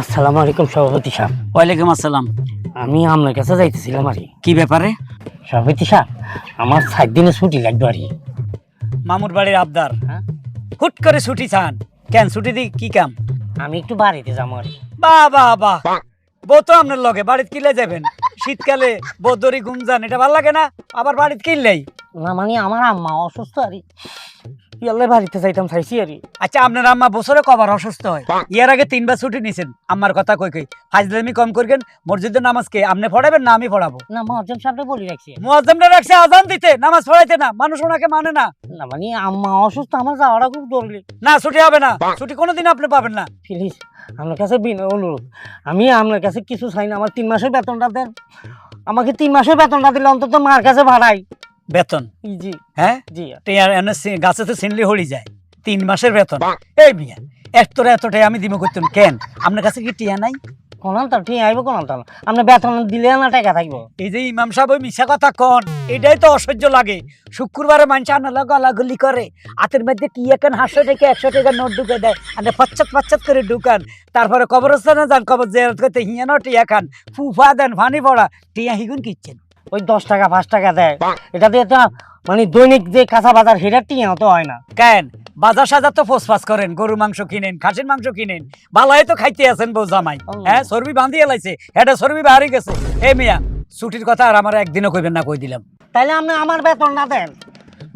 আসসালামু আলাইকুম সভাপতি সাহেব। ওয়ালাইকুম আসসালাম। আমি আপনার কাছে যাইতেছিলাম আর কি। ব্যাপারে? সভাপতি সাহেব আমার সাত দিনের ছুটি লাগবে আর মামুর বাড়ির আবদার। হ্যাঁ? হুট করে ছুটি চান। কেন ছুটি দি কি কাম? আমি একটু বাড়িতে যাব আর। বাহ বাহ বাহ বউ তো আপনার লগে বাড়িতে কিলে যাবেন? শীতকালে বদরি গুমজান এটা ভালো লাগে না? আবার বাড়িতে কিনলেই না মানে আমার আম্মা অসুস্থ আর কি। বাড়িতে যাইতাম চাইছি আর আচ্ছা আপনার আম্মা বছরে কবার অসুস্থ হয়? ইয়ার আগে তিনবার ছুটি নিছেন। আম্মার কথা কই কই ফাজলামি কম করবেন মসজিদের নামাজ কে? আপনি পড়াবেন না আমি পড়াবো? না মহাজন সাহেবটা বলি রাখছি। মুয়াজ্জমরা রাখছে আজান দিতে। নামাজ পড়াইতে না মানুষ ওনাকে মানে না। না মানে আম্মা অসুস্থ আমার যাওয়াটা খুব জরুরি। না ছুটি হবে না। ছুটি কোনোদিন আপনি পাবেন না। প্লিজ আপনার কাছে বিনয় অনুরোধ। আমি আপনার কাছে কিছু চাই না আমার তিন মাসের বেতনটা দেন। আমাকে তিন মাসের বেতনটা দিলে অন্তত মার কাছে ভাড়াই। বেতন। জি। হ্যাঁ? জি। টিয়ার এনে গাছে তো সিনলি হলি যায়। তিন মাসের বেতন। এই মিয়া এতটা এতটাই আমি দিব করতাম কেন? আপনার কাছে কি টিয়া নাই? কোনাল ঠিক আইব কোনাল আপনি বেতন দিলে না টাকা থাকব? এই যে ইমাম সাহেব মিশা কথা কন এটাই তো অসহ্য লাগে। শুক্রবারে মানুষ আনালা গলাগুলি করে। হাতের মধ্যে কি এখন হাসশো টাকা একশো টাকা নোট ঢুকে দেয়। করে ঢুকান। তারপরে কবরস্থানে যান কবর জেরাত করতে হিয়ানো টিয়া খান। ফুফা দেন ফানি পড়া টিয়া হিগুন কিচ্ছেন। ওই দশ টাকা পাঁচ টাকা দেয়। এটা দিয়ে তো মানে দৈনিক যে কাঁচা বাজার সেটা টিয়া তো হয় না। কেন? বাজার সাজার তো ফোসফাস করেন গরু মাংস কিনেন খাসির মাংস কিনেন। বালাই তো খাইতে আছেন বউ জামাই। হ্যাঁ চর্বি বাঁধিয়ে লাইছে এটা চর্বি বাহারি গেছে। এ মিয়া ছুটির কথা আর আমার একদিনও কইবেন না কই দিলাম। তাইলে আপনি আমার বেতন না দেন।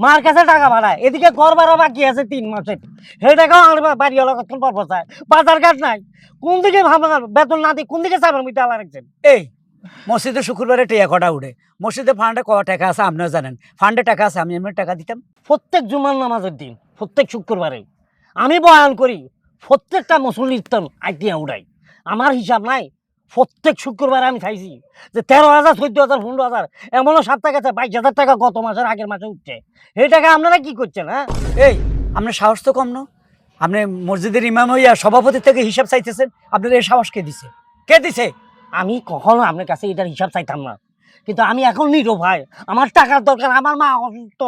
মার কাছে টাকা ভাড়ায়। এদিকে ঘর ভাড়া বাকি আছে তিন মাসের। সেই টাকাও আমার বাড়ি হলো কতক্ষণ পর বাজার ঘাট নাই। কোন দিকে বেতন না দিই কোন দিকে চাবেন মিটা রাখছেন। এই মসজিদে শুক্রবারে টিয়া কটা উঠে মসজিদে ফান্ডে ক টাকা আছে আপনিও জানেন। ফান্ডে টাকা আছে, আমি এমনি টাকা দিতাম। প্রত্যেক জুমার নামাজের দিন, প্রত্যেক শুক্রবারে, আমি বয়ান করি, প্রত্যেকটা মুসল্লির তন আইটিয়া উঠাই আমার হিসাব নাই, প্রত্যেক শুক্রবারে আমি চাইছি যে তেরো হাজার, চোদ্দ হাজার, পনেরো হাজার, এমনও সাত টাকা আছে বাইশ হাজার টাকা গত মাসের আগের মাসে উঠছে। এই টাকা আপনারা কি করছেন হ্যাঁ? এই, আপনার সাহস তো কম না। আপনি মসজিদের ইমাম হইয়া সভাপতি থেকে হিসাব চাইতেছেন, আপনার এই সাহস কে দিছে? কে দিছে? আমি কখনো আপনার কাছে এটার হিসাব চাইতাম না। কিন্তু আমি এখন নিরো ভাই। আমার টাকার দরকার আমার মা অসুস্থ।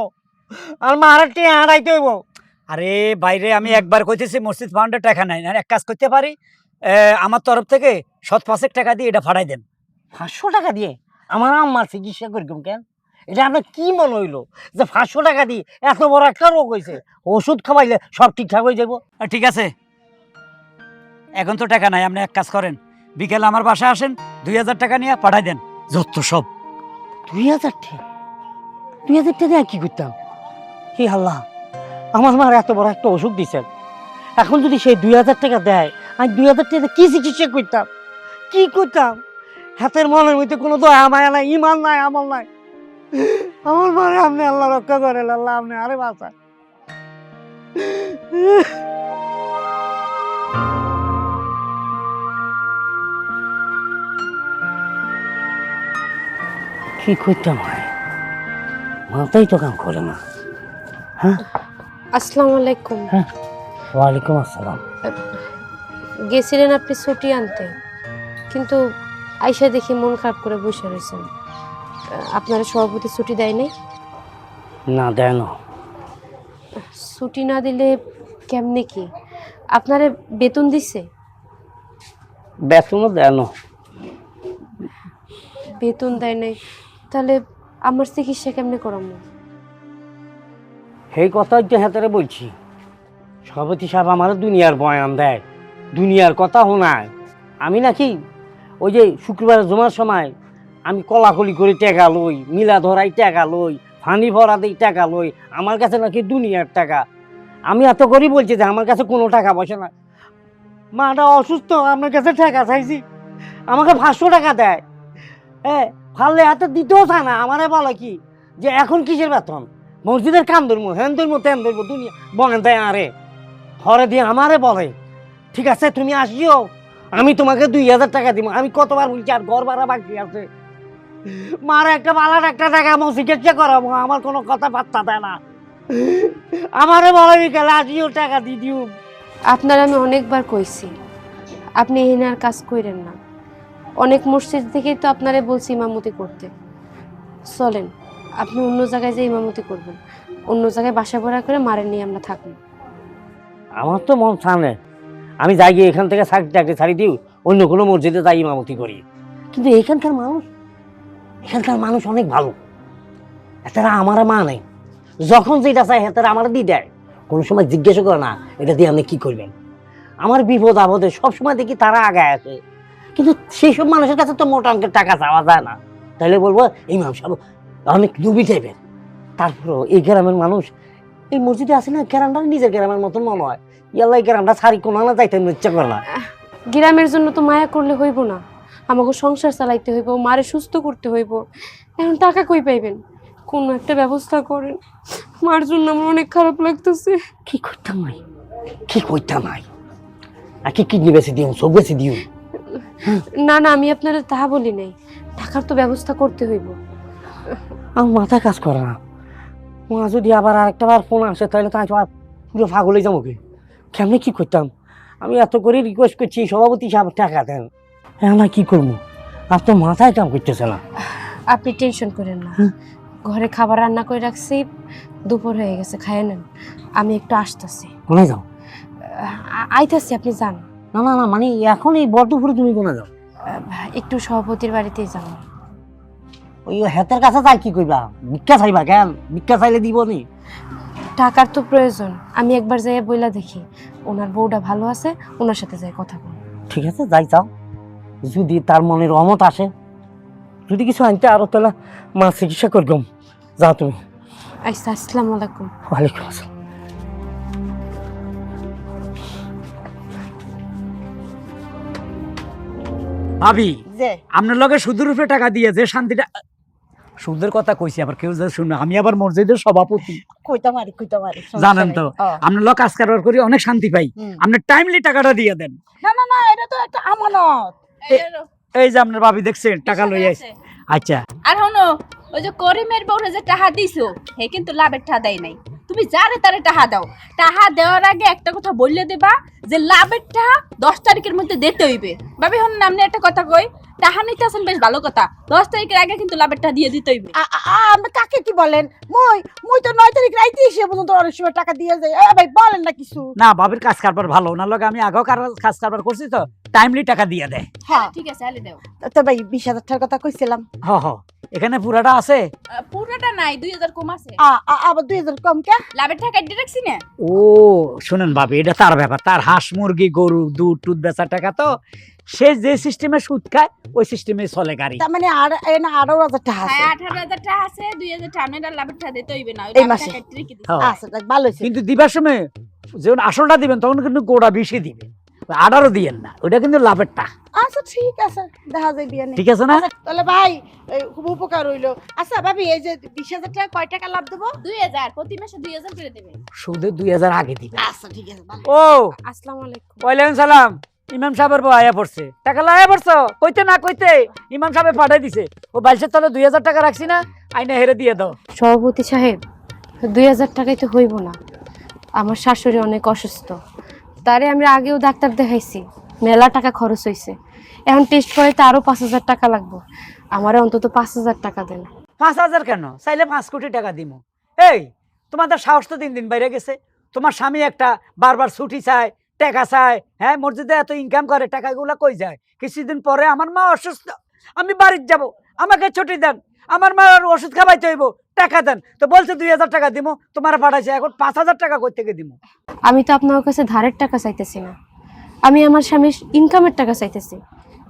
আর মা আর হারাইতে হইব। আরে বাইরে আমি একবার কইতেছি মসজিদ ফান্ডে টাকা নাই। আর এক কাজ করতে পারি আমার তরফ থেকে শত পাঁচেক টাকা দিয়ে এটা ফাড়াই দেন। পাঁচশো টাকা দিয়ে? আমার আম্মার চিকিৎসা করিম কেন? এটা আপনার কি মনে হইল যে পাঁচশো টাকা দিয়ে এত বড় একটা রোগ হয়েছে ওষুধ খাওয়াইলে সব ঠিকঠাক হয়ে যাব ঠিক আছে। এখন তো টাকা নাই আপনি এক কাজ করেন। বিকেলে আমার বাসায় আসেন, দুই হাজার টাকা নিয়ে পাঠাই দেন। যত সব। দুই হাজার টাকা দুই হাজার টাকা কি করতাম? হে আল্লাহ, আমার মার এত বড় একটা অসুখ দিছেন এখন যদি সেই দুই হাজার টাকা দেয়, আমি দুই হাজার টাকা কি চিকিৎসা করতাম? কি করতাম? হাতের মনের মধ্যে কোনো তো আমায় নাই ইমান নাই, আমল নাই। আমার মারে আপনি আল্লাহ রক্ষা করেন, আল্লাহ আপনি আরে বাঁচা কি করতাম হয় মাথাই তো কাম করে না। হ্যাঁ? আসসালামু আলাইকুম ওয়ালাইকুম আসসালাম। গেছিলেন আপনি ছুটি আনতে কিন্তু আইসা দেখি মন খারাপ করে বসে রয়েছেন আপনারা সভাপতি ছুটি দেয় নাই? না দেয় না। ছুটি না দিলে কেমনে কি? আপনারে বেতন দিছে? বেতনও দেয় না। বেতন দেয় নাই। তাহলে আমার চিকিৎসা কেমনে করামো সেই কথা তো হেতারে বলছি। সভাপতি সাহেব আমার দুনিয়ার বয়ান দেয়, দুনিয়ার কথা শোনায়। আমি নাকি ওই যে শুক্রবার জমার সময় আমি কলাকলি করে টাকা লই মিলা ধরাই টাকা লই, ফানি ভরা দিই টাকা লই, আমার কাছে নাকি দুনিয়ার টাকা। আমি এত করেই বলছি যে আমার কাছে কোনো টাকা পয়সা না মাটা অসুস্থ, আপনার কাছে টাকা চাইছি। আমাকে পাঁচশো টাকা দেয়। হ্যাঁ ফাললে হাতে দিতেও চায় না, আমারে বলে কি? যে এখন কিসের বেতন? মসজিদের কাম ধরবো হ্যান ধরবো, তেন ধরবো, দুনিয়া, বলেন তাই আরে ঘরে দিয়ে আমারে বলে, ঠিক আছে, তুমি আসিও, আমি তোমাকে দুই হাজার টাকা দিব। আমি কতবার বলছি, আর ঘর ভাড়া বাকি আছে। মার একটা বালার একটা টাকা আমার চিকিৎসা করাবো, আমার কোনো কথা বার্তা দেয় না। আমারে বলে, বিকালে আসিও, টাকা দি দিও। আপনার আমি অনেকবার কইছি, আপনি এখানে আর কাজ কইরেন না। অনেক মসজিদ থেকেই তো আপনারে বলছি ইমামতি করতে। চলেন, আপনি অন্য জায়গায় যে ইমামতি করবেন। অন্য জায়গায় বাসা ভাড়া করে মারেন নিয়ে আমরা থাকব। আমার তো মন সামনে। আমি যাই গিয়ে এখান থেকে চাকরি টাকরি ছাড়ি দিই অন্য কোনো মসজিদে যাই ইমামতি করি। কিন্তু এখানকার মানুষ এখানকার মানুষ অনেক ভালো। এতারা আমার মা নেই। যখন যেটা চায় হেতারা আমার দিয়ে দেয়। কোনো সময় জিজ্ঞাসা করে না, এটা দিয়ে আপনি কি করবেন? আমার বিপদ আপদে সবসময় দেখি তারা আগায় আছে। কিন্তু সেই সব মানুষের কাছে তো মোটা অঙ্কের টাকা চাওয়া যায় না। তাহলে বলব ইমাম সাহেব অনেক লুবি টাইপের তারপরও এই গ্রামের মানুষ এই মসজিদে আছে না গ্রামটা নিজের গ্রামের মতন মনে হয়। ইয়াল্লা এই গ্রামটা সারি কোনো না যাইতে ইচ্ছা করে না। গ্রামের জন্য তো মায়া করলে হইব না। আমাকে সংসার চালাইতে হইব মারে সুস্থ করতে হইব। এখন টাকা কই পাইবেন? কোনো একটা ব্যবস্থা করেন। মার জন্য আমার অনেক খারাপ লাগতেছে। কি করতাম কি করতাম আর কি কিডনি বেশি দিও সব বেশি দিও না না আমি আপনারা তাহা বলি নাই। টাকার তো ব্যবস্থা করতে হইব। আমার মাথা কাজ করে না। মা যদি আবার আরেকটা বার ফোন আসে তাহলে তো আজ আর পুরো পাগলে যাব কি? কেমনি কি করতাম? আমি এত করে রিকোয়েস্ট করছি সভাপতি সাহেব টাকা দেন। হ্যাঁ না কী করব? আপনার মাথায় কাম করতেছে না। আপনি টেনশন করেন না। ঘরে খাবার রান্না করে রাখছি দুপুর হয়ে গেছে খাইয়ে নেন। আমি একটু আসতেছি। কোনে যাও? আইতাছি আপনি যান। না না না মানে এখন এই বড় দুপুরে তুমি কোনে যাও? একটু সভাপতির বাড়িতেই যান ওই হাতের কাছে যাই কি করবা ভিক্ষা চাইবা কেন? ভিক্ষা চাইলে দিব নি? টাকার তো প্রয়োজন। আমি একবার যাই বইলা দেখি ওনার বউটা ভালো আছে ওনার সাথে যাই কথা বল। ঠিক আছে যাই যাও। যদি তার মনে রহমত আসে যদি কিছু আনতে আরও তাহলে মা চিকিৎসা করগম। যাও তুমি। আচ্ছা আসসালামু আলাইকুম। ওয়ালাইকুম আসসালাম। ভাবি আপনার লগে সুদের উপরে টাকা দিয়ে যে শান্তিটা সুদের কথা কইছি আবার কেউ যে শুনে আমি আবার মসজিদের সভাপতি। জানেন তো ও, আপনার লগ কাজ কারবার করি অনেক শান্তি পাই। আপনি টাইমলি টাকাটা দিয়ে দেন। না না না এটা তো একটা আমানত। এই যে আপনার ভাবি দেখছেন টাকা লই আইছে। আচ্ছা। আর হনো ওই যে করিমের বউরে যে টাহা দিছো হে কিন্তু লাভের টাহা দেয় নাই। তুমি যারে তারে টাহা দাও টাহা দেওয়ার আগে একটা কথা বললে দেবা যে লাভের টাহা দশ তারিখের মধ্যে দিতে হইবে। ভাবি হন আপনি একটা কথা কই। টাহা নিতে আসেন বেশ ভালো কথা। দশ তারিখের আগে কিন্তু লাভের টাহা দিয়ে দিতে হইবে। আ- আ- আ- আপনি কাকে কি বলেন? মই মই তো নয় তারিখ রাইতে এসে পর্যন্ত অনেক সময় টাকা দিয়ে যায় ভাই বলেন না কিছু। না ভাবির কাজ কারবার ভালো। ওনার লগে আমি আগেও কার- কাজ কারবার করছি তো টাইমলি টাকা দিয়ে দেয়। হ্যাঁ। ঠিক আছে দাও। তো ভাই বিশ হাজার টাকার কথা কইছিলাম। হ হ। এখানে পুরাটা আছে? পুরোটা নাই দুই হাজার কম আছে। আ- আ- আবার দুই হাজার কম কে? লাভের টাকা দিয়ে রাখছি না? ও শুনেন ভাবি এটা তার ব্যাপার। তার হাঁস মুরগি গরু দুধ টুধ বেচার টাকা তো সে যে সিস্টেমে সুদ খায় ওই সিস্টেমে চলে গাড়ি। তার মানে আর এ না আঠারো হাজার টাকা আছে। হ্যাঁ আঠারো হাজার টাকা আছে দুই হাজার টাকা। আপনার লাভের টাকা দিতে হইবে না ওই এই মাসে? টাকা। হ্যাঁ। আচ্ছা যাক, ভালো হয়েছে। কিন্তু দিবার সময় যখন আসলটা দিবেন তখন কিন্তু গোড়া বেশি দিবে। আডারও দিয়েন না ওইটা কিন্তু লাভেরটা আচ্ছা ঠিক আছে দেখা যায় বিয়ে ঠিক আছে না? আচ্ছা, তাহলে ভাই খুব উপকার হইল। আচ্ছা ভাবি এই যে বিশ হাজার টাকা কয় টাকা লাভ দেবো? দুই হাজার প্রতি মাসে দুই হাজার করে দেবে। সুদে দুই হাজার আগে দিবে। আচ্ছা ঠিক আছে ও! আসসালামু আলাইকুম। ওয়ালাইকুম সালাম। ইমাম সাহেবের বউ আয়া পড়ছে। টাকা লায়া পড়ছো? কইতে না কইতে ইমাম সাহেব পাঠাই দিছে। ও বাইশের তলে দুই হাজার টাকা রাখছি না আইনা হেরে দিয়ে দাও। সভাপতি সাহেব দুই হাজার টাকায় তো হইব না। আমার শাশুড়ি অনেক অসুস্থ। তারে আমি আগেও ডাক্তার দেখাইছি মেলা টাকা খরচ হয়েছে এখন টেস্ট করাইতে আরও পাঁচ হাজার টাকা লাগবে। আমারে অন্তত পাঁচ হাজার টাকা দেন। পাঁচ হাজার কেন? চাইলে পাঁচ কোটি টাকা দিমু। এই তোমাদের সাহস তো দিন দিন বাইরে গেছে। তোমার স্বামী একটা বারবার ছুটি চায় টাকা চায় হ্যাঁ? মসজিদে এত ইনকাম করে টাকাগুলো কই যায়? কিছুদিন পরে আমার মা অসুস্থ। আমি বাড়ির যাব আমাকে ছুটি দেন। আমার মা আর ওষুধ খাওয়াইতে হইব টাকা দেন। তো বলছে দুই হাজার টাকা দিমু তোমার পাঠাইছে এখন পাঁচ হাজার টাকা কই থেকে দিমু? আমি তো আপনার কাছে ধারের টাকা চাইতেছি না। আমি আমার স্বামীর ইনকামের টাকা চাইতেছি।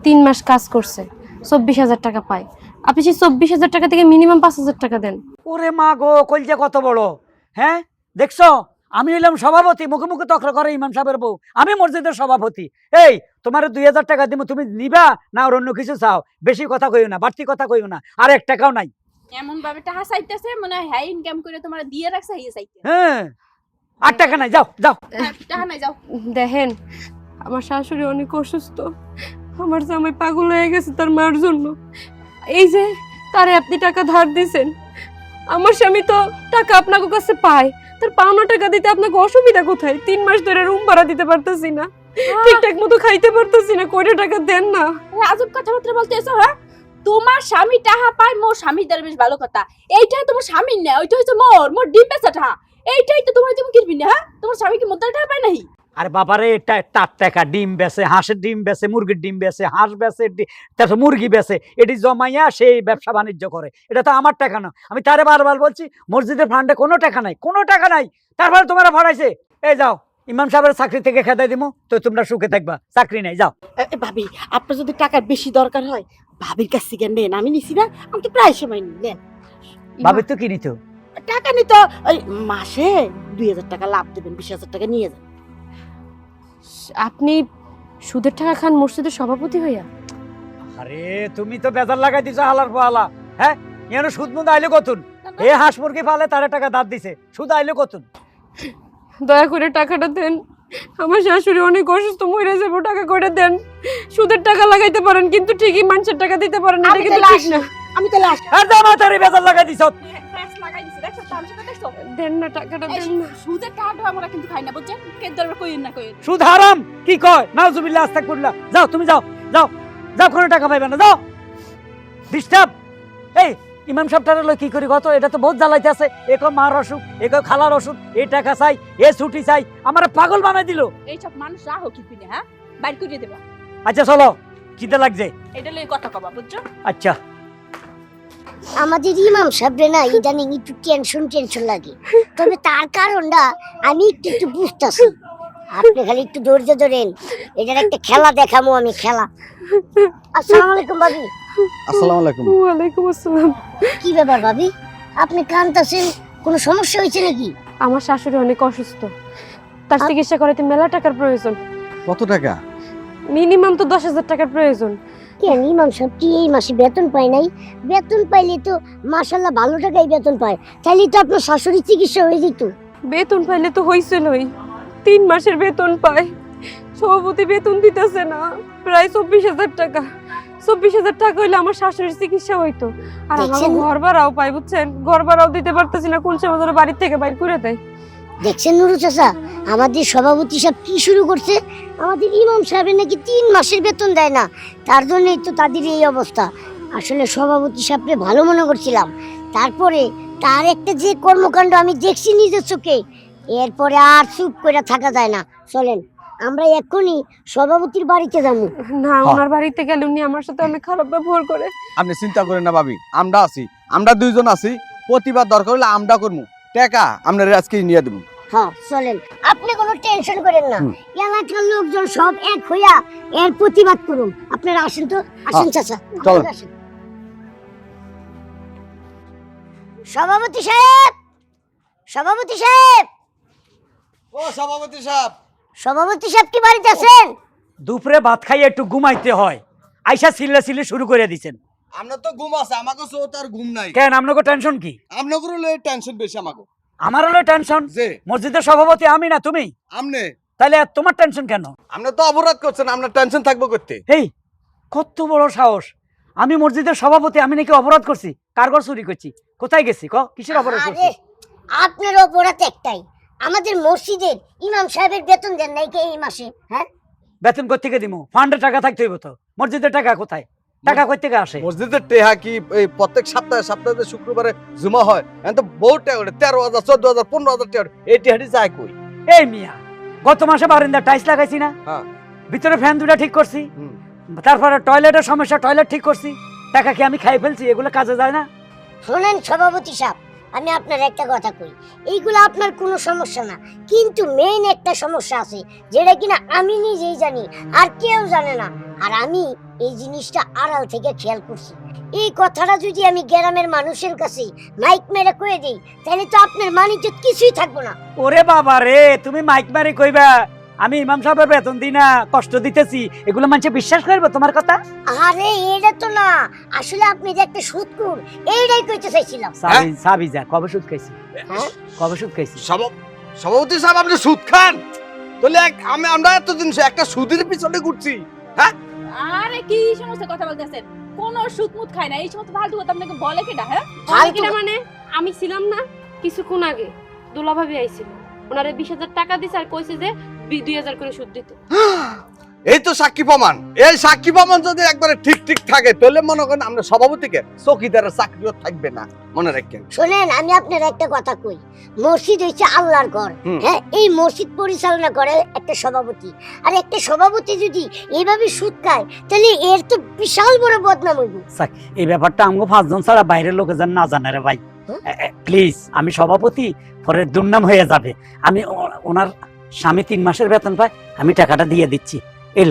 তিন মাস কাজ করছে চব্বিশ হাজার টাকা পায়। আপনি সেই চব্বিশ হাজার টাকা থেকে মিনিমাম পাঁচ হাজার টাকা দেন। ওরে মা গো কলজা কত বড় হ্যাঁ? দেখছ? আমি হইলাম সভাপতি মুখে মুখে তক্র করে ইমাম সাহেবের বউ। আমি মসজিদের সভাপতি। এই তোমার দুই হাজার টাকা দিব তুমি নিবা না ওর অন্য কিছু চাও? বেশি কথা কইও না বাড়তি কথা কইও না। আর এক টাকাও নাই। এমন ভাবে টাকা চাইতেছে মনে হয় হ্যাঁ ইনকাম করে তোমার দিয়ে রাখছে হিয়ে চাইতে হ্যাঁ। আর টাকা নাই যাও যাও। হ্যাঁ, টাকা নাই যাও। দেখেন আমার শাশুড়ি অনেক অসুস্থ। আমার জামাই পাগল হয়ে গেছে তার মার জন্য। এই যে তারে আপনি টাকা ধার দিছেন। আমার স্বামী তো টাকা আপনাকে কাছে পায়। তার পাওনা টাকা দিতে আপনাকে অসুবিধা কোথায়? তিন মাস ধরে রুম ভাড়া দিতে পারতেছি না। ঠিকঠাক মতো খাইতে পারতেছি না কয়টা টাকা দেন না। আজব কথাবার্তা বলতেছো হ্যাঁ? তোমার স্বামী টাহা পায় মোর স্বামীর দ্বারা বেশ ভালো কথা। এইটাই তোমার স্বামীর না ওইটা হচ্ছে মোর মোর ডিম বেচা টাহা এইটাই তো তোমার তুমি কিনবি না হ্যাঁ? তোমার স্বামী কি মুদ্রা টাকা পায় নাহি? আরে বাবারে এটা তার টাকা ডিম বেচে হাঁসের ডিম বেচে মুরগির ডিম বেচে হাঁস বেছে তারপর মুরগি বেছে এটি জমাইয়া সেই ব্যবসা বাণিজ্য করে। এটা তো আমার টাকা না। আমি তারে বারবার বলছি মসজিদের ফান্ডে কোনো টাকা নাই কোনো টাকা নাই। তারপরে তোমরা ভাড়াইছে এই যাও ইমাম সাহেবের চাকরি থেকে খেদাই দিমু তো তোমরা সুখে থাকবা চাকরি নাই যাও। ভাবি আপনার যদি টাকার বেশি দরকার হয় ভাবির কাছ থেকে নেন আমি নিছি না আমি তো প্রায় সময় নেন। ভাবে তো কি নিত? টাকা নিত ওই মাসে দুই হাজার টাকা লাভ দেবেন বিশ হাজার টাকা নিয়ে যান। আপনি সুদের টাকা খান মসজিদের সভাপতি হইয়া? আরে তুমি তো বেজার লাগাই দিছো হালার পালা হ্যাঁ? এনে সুদ মুদ আইলে কতুন? এ হাঁস মুরগি ফালে তারে টাকা দাঁত দিছে। সুদ আইলে কতুন? দয়া করে টাকাটা দেন। আমার শাশুড়ি অনেক অসুস্থ মরে যাব টাকা করে দেন। সুদের টাকা লাগাইতে পারেন কিন্তু ঠিকই মানুষের টাকা দিতে পারেন না, কিন্তু ঠিক না। আমি তাহলে আসি। আর মাথারে বেজার লাগাই দিছ। ফ্যাস লাগাই দেন না টাকাটা দেন না। সুদের টাকাটা আমরা কিন্তু খাই না বুঝছেন? কে দরবার কইেন না কইেন সুদ হারাম কি কয়? নাউজুবিল্লাহ আস্তাগফিরুল্লাহ। যাও তুমি যাও যাও। যাও কোনো টাকা পাইবে না যাও। ডিস্টার্ব এই ইমাম সাহেবটারে কি করি গত এটা তো বহুত জ্বালাইতে আছে। এক মার অসুখ এক খালার অসুখ এই টাকা চাই এ ছুটি চাই। আমার পাগল বানাই দিল। এইসব মানুষ রাহো কি পিনে হ্যাঁ? বাইর করে দেবা। আচ্ছা চলো। খিদে লাগছে। এটা লই কথা কবা বুঝছ? আচ্ছা। আমাদের ইমাম সাহেবরে না ইদানিং একটু টেনশন টেনশন লাগে। তবে তার কারণটা আমি একটু একটু বুঝতেছি। আপনি খালি একটু ধৈর্য ধরেন। এটার একটা খেলা দেখামো আমি খেলা। আসসালামু আলাইকুম ভাবি। আসসালামু আলাইকুম। ওয়ালাইকুম আসসালাম। কি ব্যাপার ভাবি? আপনি কাঁদতেছেন? কোনো সমস্যা হয়েছে নাকি? আমার শাশুড়ি অনেক অসুস্থ। তার চিকিৎসা করাতে মেলা টাকার প্রয়োজন। কত টাকা? মিনিমাম তো দশ হাজার টাকার প্রয়োজন। কেন ইমাম সাহেব কি এই মাসে বেতন পায় নাই? বেতন পাইলে তো মাসাল্লাহ ভালো টাকাই বেতন পায়। তাইলে তো আপনার শাশুড়ি চিকিৎসা হয়ে যেত। বেতন পাইলে তো হইছিলই তিন মাসের বেতন পায়। সভাপতি বেতন দিতেছে না। প্রায় চব্বিশ হাজার টাকা। চব্বিশ হাজার টাকা হইলে আমার শাশুড়ির চিকিৎসা হইতো। আর আমার ঘর ভাড়াও পাই বুঝছেন? ঘর ভাড়াও দিতে পারতেছি না। কোন সময় ধরে বাড়ির থেকে বাইর করে দেয়। দেখছেন নুরু চাচা? আমাদের সভাপতি সাহেব কি শুরু করছে? আমাদের ইমাম সাহেবের নাকি তিন মাসের বেতন দেয় না। তার জন্যই তো তাদের এই অবস্থা। আসলে সভাপতি সাহেবকে ভালো মনে করছিলাম। তারপরে তার একটা যে কর্মকাণ্ড আমি দেখছি নিজের চোখে এরপরে আর চুপ করে থাকা যায় না। চলেন আমরা এক্ষুনি সভাপতির বাড়িতে যাব। না ওনার বাড়িতে গেলে উনি আমার সাথে অনেক খারাপ ব্যবহার করে। আপনি চিন্তা করেন না ভাবি আমরা আছি আমরা দুইজন আছি প্রতিবার দরকার হলে আমরা করব। টাকা আমরা আজকে নিয়ে দেবো। হ্যাঁ চলেন। আপনি কোনো টেনশন করেন না। এলাকার লোকজন সব এক হইয়া এর প্রতিবাদ করুন। আপনারা আসেন তো? আসেন চাচা। চলেন। সভাপতি সাহেব! সভাপতি সাহেব! ও সভাপতি সাহেব। সভাপতি সাহেব কি বাড়িতে আছেন? দুপুরে ভাত খাইয়ে একটু ঘুমাইতে হয়। আইসা সিল্লা সিল্লি শুরু করে দিছেন। আমরা তো ঘুম আছে আমাকে সো তার ঘুম নাই। কেন আপনাকে টেনশন কি? আপনাকে টেনশন বেশি আমাকে। আমার হলো টেনশন যে। মসজিদের সভাপতি আমি না তুমি? আমনে? তাহলে আর তোমার টেনশন কেন? আমরা তো অপরাধ করছেন আমরা টেনশন থাকব করতে। এই কত বড় সাহস। আমি মসজিদের সভাপতি আমি নাকি অপরাধ করছি? কারগর চুরি করছি? কোথায় গেছি? ক কিসের অপরাধ করছি আপনার অপরাধ একটাই। আমাদের মসজিদের ইমাম সাহেবের বেতন দেন নাই কে এই মাসে হ্যাঁ? বেতন কোথেকে দিমু? ফান্ডে টাকা থাকতে হইব তো। মসজিদের টাকা কোথায়? টাকা কই থেকে আসে? মসজিদের টেহা কি এই প্রত্যেক সপ্তাহে সপ্তাহে শুক্রবারে জমা হয় এখন তো বহুত টাকা ওঠে তেরো হাজার চোদ্দ হাজার পনেরো হাজার টাকা। এই টেহাটি যায় কই? এই মিয়া গত মাসে বারিন্দা টাইলস লাগাইছি না? হ্যাঁ। ভিতরে ফ্যান দুটা ঠিক করছি। তারপরে টয়লেটের সমস্যা টয়লেট ঠিক করছি। টাকা কি আমি খাই ফেলছি? এগুলো কাজে যায় না? শোনেন সভাপতি সাহেব আমি আপনার একটা কথা কই। এইগুলো আপনার কোনো সমস্যা না। কিন্তু মেইন একটা সমস্যা আছে যেটা কিনা আমি নিজেই জানি আর কেউ জানে না। আর আমি এই জিনিসটা আড়াল থেকে খেয়াল করছি। এই কথাটা যদি আমি গ্রামের মানুষের কাছে মাইক মেরে কয়ে দিই তাহলে তো আপনার মানিজ্য কিছুই থাকব না। ওরে বাবা রে তুমি মাইক মারি কইবা? আমি ইমাম সাহেবের বেতন দিই না কষ্ট দিতেছি। এগুলো মানুষে বিশ্বাস করবে তোমার কথা? আরে এটা তো না। আসলে আপনি যে একটা সুদকুর এইটাই কইতে চাইছিলাম। সাবি সাবি যা কবে সুদ খাইছি? হ্যাঁ? কবে সুদ খাইছি? সভা- সভাপতি সাহেব আপনি সুদ খান? তাহলে আমি আমরা এতদিন একটা সুদের পিছনে ঘুরছি। আরে কি সমস্ত কথা বলতেছেন? কোন সুদ মুদ খায় না। এই সমস্ত ফালতু কথা আপনাকে বলে কেডা হ্যাঁ? কিনা মানে? আমি ছিলাম না কিছুক্ষণ আগে। দুলাভাবি আইছিল। ওনারে বিশ হাজার টাকা দিছে আর কইছে যে দুই হাজার করে সুদ দিতে। এই তো সাক্ষী প্রমাণ। এই সাক্ষী প্রমাণ যদি একবারে ঠিক ঠিক থাকে তাহলে মনে করেন আমরা সভাপতিকে চৌকিদারের চাকরিও থাকবে না মনে রাখেন। শোনেন আমি আপনার একটা কথা কই। মসজিদ হচ্ছে আল্লাহর ঘর। হ্যাঁ এই মসজিদ পরিচালনা করে একটা সভাপতি। আর একটা সভাপতি যদি এইভাবে সুদ খায় তাহলে এর তো বিশাল বড় বদনাম হইব। এই ব্যাপারটা আমগো পাঁচজন ছাড়া বাইরের লোকে যেন না জানে রে ভাই? প্লিজ আমি সভাপতি পরে দুর্নাম হয়ে যাবে। আমি ওনার স্বামী তিন মাসের বেতন পায় আমি টাকাটা দিয়ে দিচ্ছি। এই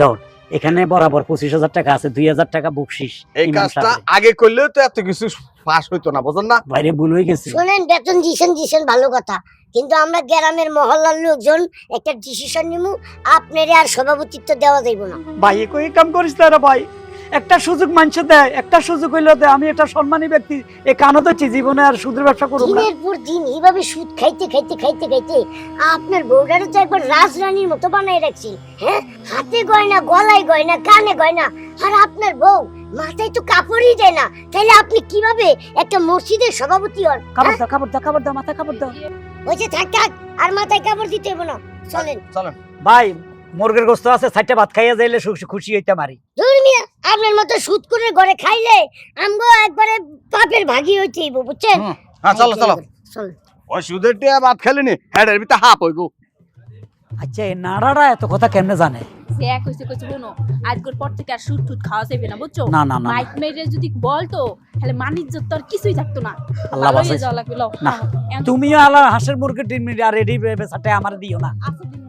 এখানে বরাবর পঁচিশ হাজার টাকা আছে দুই হাজার টাকা বকশিস এই কাজটা আগে করলেও তো এত কিছু ফাঁস হইতো না বোঝেন না? বাইরে ভুল হয়ে গেছে। শুনেন বেতন দিছেন দিছেন ভালো কথা। কিন্তু আমরা গ্রামের মহল্লার লোকজন একটা ডিসিশন নিমু আপনারে আর সভাপতিত্ব দেওয়া যাইব না। ভাই কই কাম করিস তারা ভাই। একটা সুযোগ মানুষ দেয় একটা সুযোগ হইলে দেয়। আমি একটা সম্মানী ব্যক্তি এ কানো তো জীবনে আর সুদের ব্যবসা করুন না। দিনের পর দিন এইভাবে সুদ খাইতে খাইতে খাইতে খাইতে আপনার বউটারে তো একবার রাজরানীর মতো বানাই রাখছি হ্যাঁ? হাতে গয়না গলায় গয়না কানে গয়না। আর আপনার বউ মাথায় তো কাপড়ই দেয় না। তাহলে আপনি কীভাবে একটা মসজিদের সভাপতি হন খাবার দাও খাবার দাও খাবার দাও মাথায় খাবার দাও। ওই যে থাক থাক আর মাথায় কাপড় দিতে হবে না। চলেন। চলেন। ভাই মুরগের গোস্ত আছে চারটা ভাত খাইয়া যাইলে খুশি হইতে পারি ধর্মিয়া আপনার মতো সুদ করে ঘরে খাইলে আমগো একবারে পাপের ভাগি হইতে হইব বুঝছেন? হ্যাঁ চলো চলো। চলো। ওই সুদের টিয়া ভাত খেলেনি হ্যাঁ ভিতরে হাফ হইব। আচ্ছা এই নাড়ারা এত কথা কেমনে জানে? সে এক হইছে কইছে আজকের পর থেকে আর সুট টুট খাওয়া যাবে না বুঝছ? না না না মাইক মেরে যদি বলতো তাহলে মানিজ্য তো আর কিছুই থাকতো না। আল্লাহ। যাওয়া লাগবে লও, না। তুমিও আল্লাহ হাঁসের মুরগির ডিম আর রেডি বেসাটা আমার দিও না। আচ্ছা, দিন